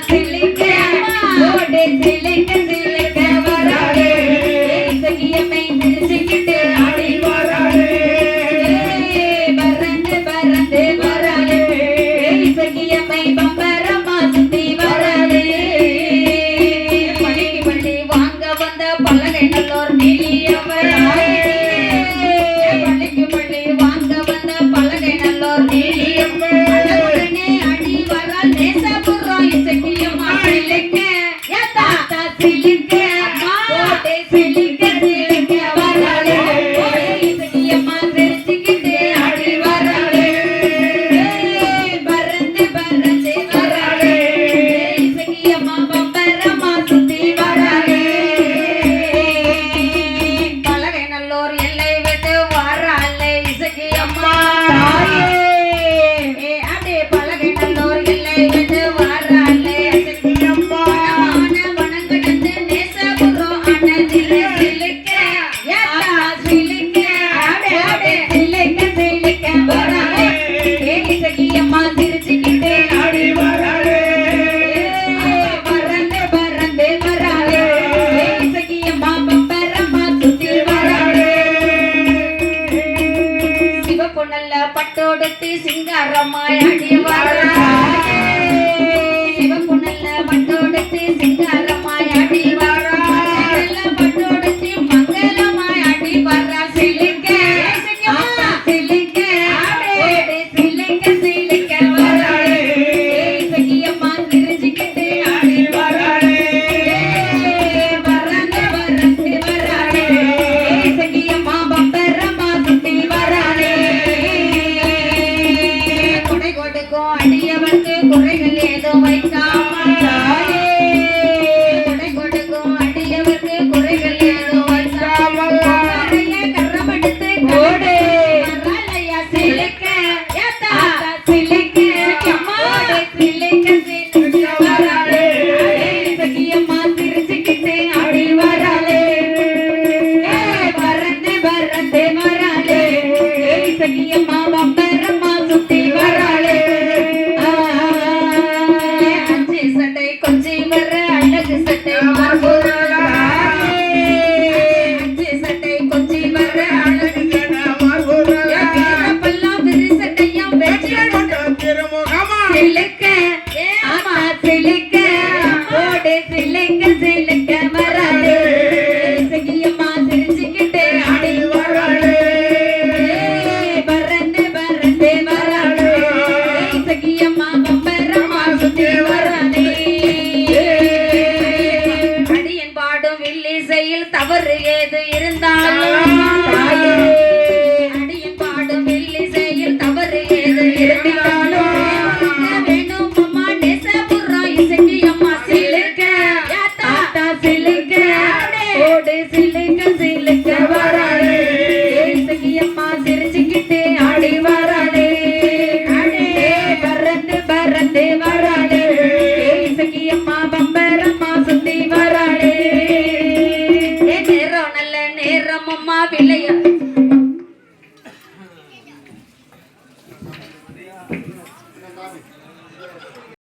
Gracias. Did you Isakkiamma தவறு ஏது இருந்தாலும்